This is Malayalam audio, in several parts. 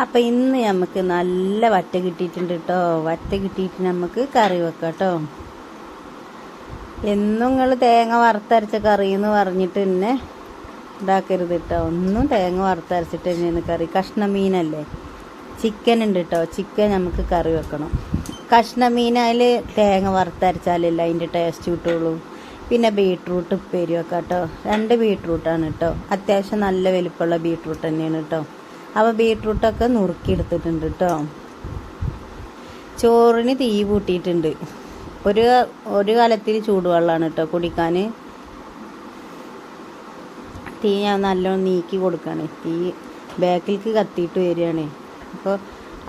അപ്പം ഇന്ന് നമുക്ക് നല്ല വറ്റ കിട്ടിയിട്ടുണ്ട് കേട്ടോ വറ്റ കിട്ടിയിട്ട് നമുക്ക് കറി വെക്കാം കേട്ടോ എന്നും നിങ്ങൾ തേങ്ങ വറുത്തരച്ച കറി എന്ന് പറഞ്ഞിട്ട് തന്നെ ഇതാക്കരുത് കേട്ടോ ഒന്നും തേങ്ങ വറുത്തരച്ചിട്ട് തന്നെയാണ് കറി. കഷ്ണ മീനല്ലേ ചിക്കൻ ഉണ്ട് കേട്ടോ ചിക്കൻ നമുക്ക് കറി വെക്കണം. കഷ്ണ മീനായാൽ തേങ്ങ വറുത്തരച്ചാലല്ല അതിന്റെ ടേസ്റ്റ് കിട്ടുള്ളൂ. പിന്നെ ബീട്രൂട്ട് ഉപ്പേരി വെക്കാം കേട്ടോ രണ്ട് ബീട്രൂട്ടാണ് കേട്ടോ അത്യാവശ്യം നല്ല വലിപ്പമുള്ള ബീട്രൂട്ട് തന്നെയാണ് കേട്ടോ അപ്പോൾ ബീട്രൂട്ടൊക്കെ നുറുക്കിയെടുത്തിട്ടുണ്ട് കേട്ടോ ചോറിന് തീ കൂട്ടിയിട്ടുണ്ട്. ഒരു ഒരു കാലത്തിൽ ചൂടുവെള്ളമാണ് കേട്ടോ കുടിക്കാൻ. തീ ഞാൻ നല്ലോണം നീക്കി കൊടുക്കുകയാണ്. തീ ബാക്കിലേക്ക് കത്തിയിട്ട് വരികയാണ്. അപ്പോൾ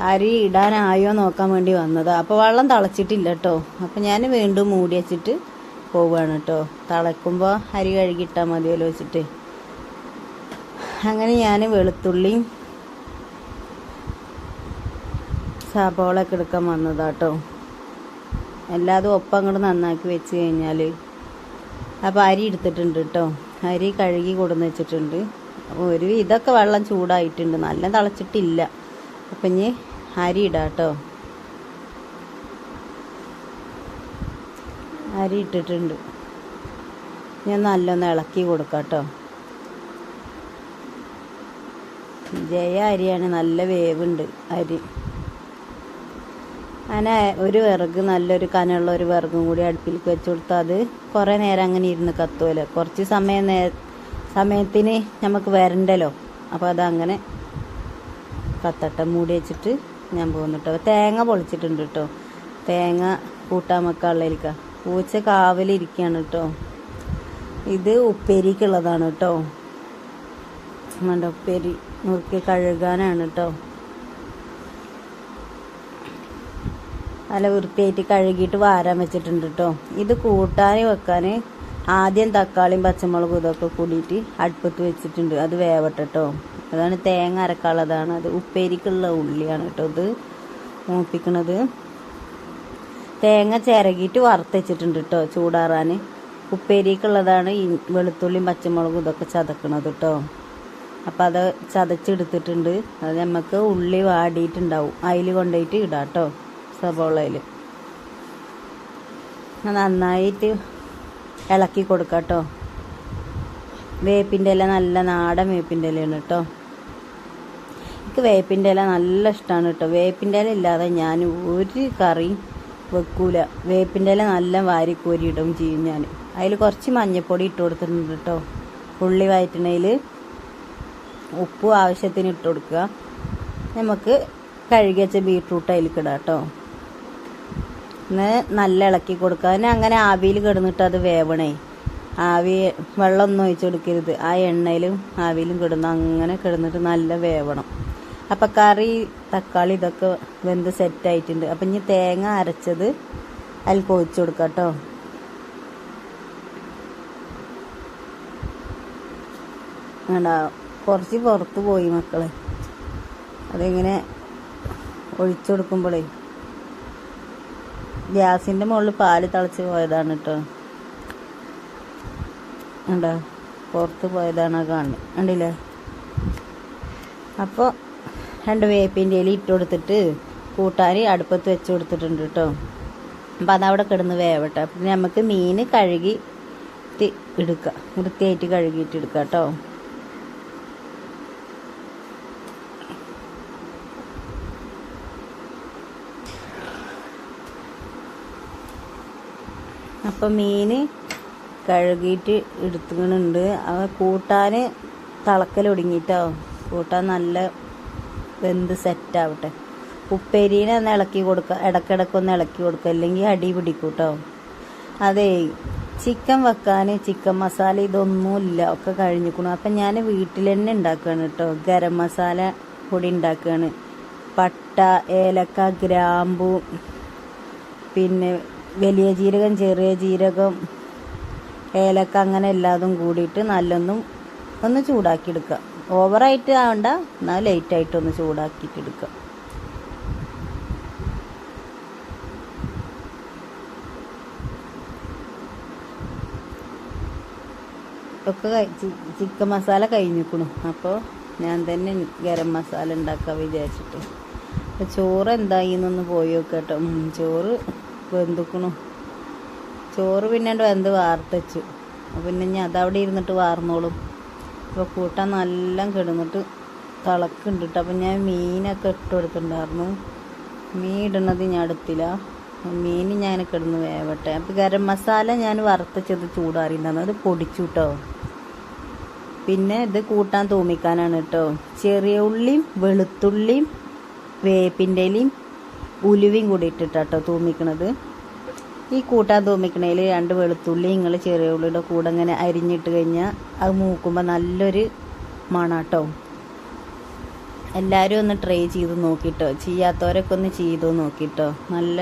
അരി ഇടാനായോ നോക്കാൻ വേണ്ടി വന്നത്. അപ്പോൾ വെള്ളം തിളച്ചിട്ടില്ല കേട്ടോ അപ്പോൾ ഞാൻ വീണ്ടും മൂടി വെച്ചിട്ട് പോവുകയാണ് കേട്ടോ തിളക്കുമ്പോൾ അരി കഴുകിയിട്ടാൽ മതിയല്ലോ വെച്ചിട്ട്. അങ്ങനെ ഞാൻ വെളുത്തുള്ളിയും സബോളൊക്കെ എടുക്കാൻ വന്നതാട്ടോ. എല്ലാതും ഒപ്പം അങ്ങോട്ട് നന്നാക്കി വെച്ച് കഴിഞ്ഞാൽ അപ്പോൾ അരി എടുത്തിട്ടുണ്ട് കേട്ടോ അരി കഴുകി കൊടുന്ന് വെച്ചിട്ടുണ്ട്. അപ്പോൾ ഒരു ഇതൊക്കെ വെള്ളം ചൂടായിട്ടുണ്ട്. നല്ല തിളച്ചിട്ടില്ല. അപ്പം ഇനി അരി ഇടാം കേട്ടോ അരി ഇട്ടിട്ടുണ്ട്. ഞാൻ നല്ലൊന്ന് ഇളക്കി കൊടുക്കാം കേട്ടോ ജയ അരിയാണ് നല്ല വേവുണ്ട് അരി. അങ്ങനെ ഒരു വിറക് നല്ലൊരു കനമുള്ള ഒരു വിറകും കൂടി അടുപ്പിൽ വെച്ച് കൊടുത്താൽ അത് കുറേ നേരം അങ്ങനെ ഇരുന്ന് കത്തുമല്ലോ കുറച്ച് സമയം നേ സമയത്തിന് നമുക്ക് വരണ്ടല്ലോ. അപ്പോൾ അതങ്ങനെ കത്തട്ട മൂടി വെച്ചിട്ട് ഞാൻ പോകുന്നുട്ടോ തേങ്ങ പൊളിച്ചിട്ടുണ്ട് കേട്ടോ തേങ്ങ കൂട്ടാൻ വെക്കാനുള്ളതിലേക്ക പൂച്ച കാവലിരിക്കുകയാണ് കേട്ടോ ഇത് ഉപ്പേരിക്കുള്ളതാണ് കേട്ടോ വേണ്ട ഉപ്പേരി നുറുക്കി കഴുകാനാണ് കേട്ടോ നല്ല വൃത്തിയായിട്ട് കഴുകിയിട്ട് വാരാൻ വെച്ചിട്ടുണ്ട് കേട്ടോ ഇത് കൂട്ടാൻ വെക്കാൻ ആദ്യം തക്കാളിയും പച്ചമുളകും ഇതൊക്കെ കൂടിയിട്ട് അടുപ്പത്ത് വെച്ചിട്ടുണ്ട്. അത് വേവട്ടെട്ടോ അതാണ് തേങ്ങ അരക്കാനുള്ളതാണ്. അത് ഉപ്പേരിക്കുള്ള ഉള്ളിയാണ് കേട്ടോ ഇത് മൂപ്പിക്കണത്. തേങ്ങ ചിരകിയിട്ട് വറുത്ത് വെച്ചിട്ടുണ്ട് കേട്ടോ ചൂടാറാൻ. ഉപ്പേരിക്കുള്ളതാണ് ഈ വെളുത്തുള്ളിയും പച്ചമുളകും ഇതൊക്കെ ചതക്കണത് കേട്ടോ അപ്പം അത് ചതച്ചെടുത്തിട്ടുണ്ട്. അത് നമുക്ക് ഉള്ളി വാടിയിട്ടുണ്ടാവും. അതിൽ കൊണ്ടുപോയിട്ട് ഇടാം കേട്ടോ സബോളയിൽ നന്നായിട്ട് ഇളക്കി കൊടുക്കാം കേട്ടോ വേപ്പിന്റെ ഇല നല്ല നാടൻ വേപ്പിന്റെ ഇലയാണ് കേട്ടോ എനിക്ക് വേപ്പിന്റെ ഇല നല്ല ഇഷ്ടമാണ് കേട്ടോ വേപ്പിന്റെ ഇല ഇല്ലാതെ ഞാൻ ഒരു കറി വെക്കൂല. വേപ്പിന്റെ ഇല നല്ല വാരിക്കോരി ഇടും ചെയ്യും ഞാൻ. അതിൽ കുറച്ച് മഞ്ഞൾപ്പൊടി ഇട്ട് കൊടുത്തിട്ടുണ്ട് കേട്ടോ ഉള്ളി വയറ്റണയിൽ ഉപ്പ് ആവശ്യത്തിന് ഇട്ട് കൊടുക്കുക. നമുക്ക് കഴുകിയച്ച ബീട്രൂട്ട് അതിലേക്ക് ഇടാം കേട്ടോ ഒന്ന് നല്ല ഇളക്കി കൊടുക്കുക. അതിന് അങ്ങനെ ആവിയിൽ കിടന്നിട്ട് അത് വേവണേ. ആവി വെള്ളമൊന്നും ഒഴിച്ചു കൊടുക്കരുത്. ആ എണ്ണയിലും ആവിയിലും കിടന്ന് അങ്ങനെ കിടന്നിട്ട് നല്ല വേവണം. അപ്പം കറി തക്കാളി ഇതൊക്കെ വെന്ത് സെറ്റായിട്ടുണ്ട് അപ്പം ഇനി തേങ്ങ അരച്ചത് അതിൽ കൊഴിച്ചു കൊടുക്കാം കേട്ടോ കുറച്ച് പുറത്ത് പോയി മക്കളെ. അതിങ്ങനെ ഒഴിച്ചു കൊടുക്കുമ്പോഴേ ഗ്യാസിന്റെ മുകളിൽ പാൽ തിളച്ച് പോയതാണ് കേട്ടോ ഉണ്ടോ പുറത്ത് പോയതാണ് കാണുന്നത്. കണ്ടില്ലേ? അപ്പോൾ രണ്ട് വേപ്പിന്റെ ഇല ഇട്ട് കൊടുത്തിട്ട് കൂട്ടാരി അടുപ്പത്ത് വെച്ച് കൊടുത്തിട്ടുണ്ട് കേട്ടോ അപ്പോൾ അതവിടെ കിടന്ന് വേവട്ടെ. അപ്പം നമുക്ക് മീൻ കഴുകി എടുക്കുക വൃത്തിയായിട്ട് കഴുകിയിട്ട് എടുക്കാം കേട്ടോ അപ്പം മീൻ കഴുകിയിട്ട് എടുത്തുകൊണ്ടുണ്ട് അവ കൂട്ടാൻ തിളക്കൽ ഒടുങ്ങിയിട്ടോ കൂട്ടാൻ നല്ല വെന്ത് സെറ്റാവട്ടെ ഉപ്പേരീനെ ഒന്ന് ഇളക്കി കൊടുക്കുക ഇടക്കിടക്ക് ഒന്ന് ഇളക്കി കൊടുക്കുക അല്ലെങ്കിൽ അടി പിടിക്കൂട്ടോ. അതെ ചിക്കൻ വെക്കാൻ ചിക്കൻ മസാല ഇതൊന്നുമില്ല. ഒക്കെ കഴിഞ്ഞിക്കണം. അപ്പം ഞാൻ വീട്ടിൽ തന്നെ ഉണ്ടാക്കുകയാണ് കേട്ടോ ഗരം മസാല പൊടി ഉണ്ടാക്കുകയാണ് പട്ട ഏലക്ക ഗ്രാമ്പു പിന്നെ വലിയ ജീരകം ചെറിയ ജീരകം ഏലക്ക അങ്ങനെ എല്ലാതും കൂടിയിട്ട് നല്ലൊന്നും ഒന്ന് ചൂടാക്കി എടുക്കുക ഓവറായിട്ട് ആവണ്ട എന്നാൽ ലൈറ്റായിട്ട് ഒന്ന് ചൂടാക്കിയിട്ട് എടുക്കുക ഒക്കെ ചിക്കൻ മസാല കഴിഞ്ഞിക്കണു അപ്പോൾ ഞാൻ തന്നെ ഗരം മസാല ഉണ്ടാക്കാൻ വിചാരിച്ചിട്ട്. ചോറ് എന്തായിന്നൊന്ന് പോയി നോക്കട്ടോ ചോറ് വെന്തുക്കണു. ചോറ് പിന്നെ വെന്ത് വാർത്തച്ചു. പിന്നെ ഞാൻ അതവിടെ ഇരുന്നിട്ട് വാർന്നോളും. അപ്പോൾ കൂട്ടാൻ നല്ല കിടന്നിട്ട് തിളക്കുണ്ടിട്ട് അപ്പം ഞാൻ മീനൊക്കെ ഇട്ട് കൊടുത്തിട്ടുണ്ടായിരുന്നു മീൻ ഇടുന്നത് ഞാൻ എടുത്തില്ല മീൻ ഞാൻ കിടന്ന് വേവട്ടെ. അപ്പോൾ ഗരം മസാല ഞാൻ വറുത്തച്ചത് ചൂടാറിയിട്ടുണ്ടായിരുന്നു അത് പൊടിച്ചു കേട്ടോ പിന്നെ ഇത് കൂട്ടാൻ തൂമിക്കാനാണ് കേട്ടോ ചെറിയ ഉള്ളിയും വെളുത്തുള്ളിയും വേപ്പിന്റെ ഇലയും ഉലുവയും കൂടി ഇട്ടിട്ടാട്ടോ തൂമിക്കണത്. ഈ കൂട്ടാൻ തൂമിക്കണതിൽ രണ്ട് വെളുത്തുള്ളി നിങ്ങൾ ചെറിയ ഉള്ളിയുടെ കൂടെ ഇങ്ങനെ അരിഞ്ഞിട്ട് കഴിഞ്ഞാൽ അത് മൂക്കുമ്പോൾ നല്ലൊരു മണാട്ടോ. എല്ലാവരും ഒന്ന് ട്രൈ ചെയ്ത് നോക്കിട്ടോ. ചെയ്യാത്തവരൊക്കെ ഒന്ന് ചെയ്തു നോക്കിട്ടോ. നല്ല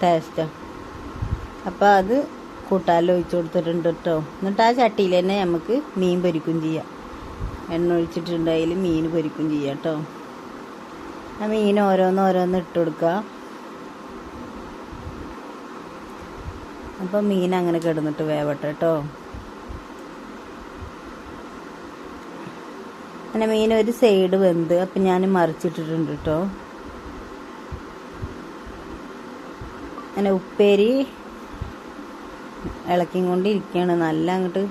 ടേസ്റ്റാണ് അപ്പോൾ അത് കൂട്ടാലിൽ ഒഴിച്ചു കൊടുത്തിട്ടുണ്ട് കേട്ടോ എന്നിട്ട് ആ ചട്ടിയിൽ തന്നെ നമുക്ക് മീൻ പൊരിക്കും ചെയ്യാം. എണ്ണ ഒഴിച്ചിട്ടുണ്ടായാലും മീൻ പൊരിക്കും ചെയ്യാം കേട്ടോ ആ മീൻ ഓരോന്ന് ഓരോന്ന് ഇട്ട് കൊടുക്കുക. അപ്പം മീൻ അങ്ങനെ കിടന്നിട്ട് വേവട്ടെ കേട്ടോ. അങ്ങനെ മീൻ ഒരു സൈഡ് വെന്ത് അപ്പം ഞാൻ മറിച്ചിട്ടിട്ടുണ്ട് കേട്ടോ. അങ്ങനെ ഉപ്പേരി ഇളക്കിയും കൊണ്ടിരിക്കുകയാണ് നല്ല അങ്ങോട്ട്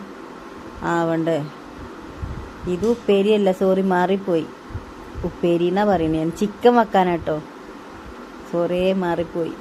ആവണ്ടേ. ഇത് ഉപ്പേരിയല്ല സോറി മാറിപ്പോയി. ഉപ്പേരി എന്നാ പറയുന്നത് ഞാൻ ചിക്കൻ വെക്കാനാട്ടോ. കുറേ മാറിപ്പോയി.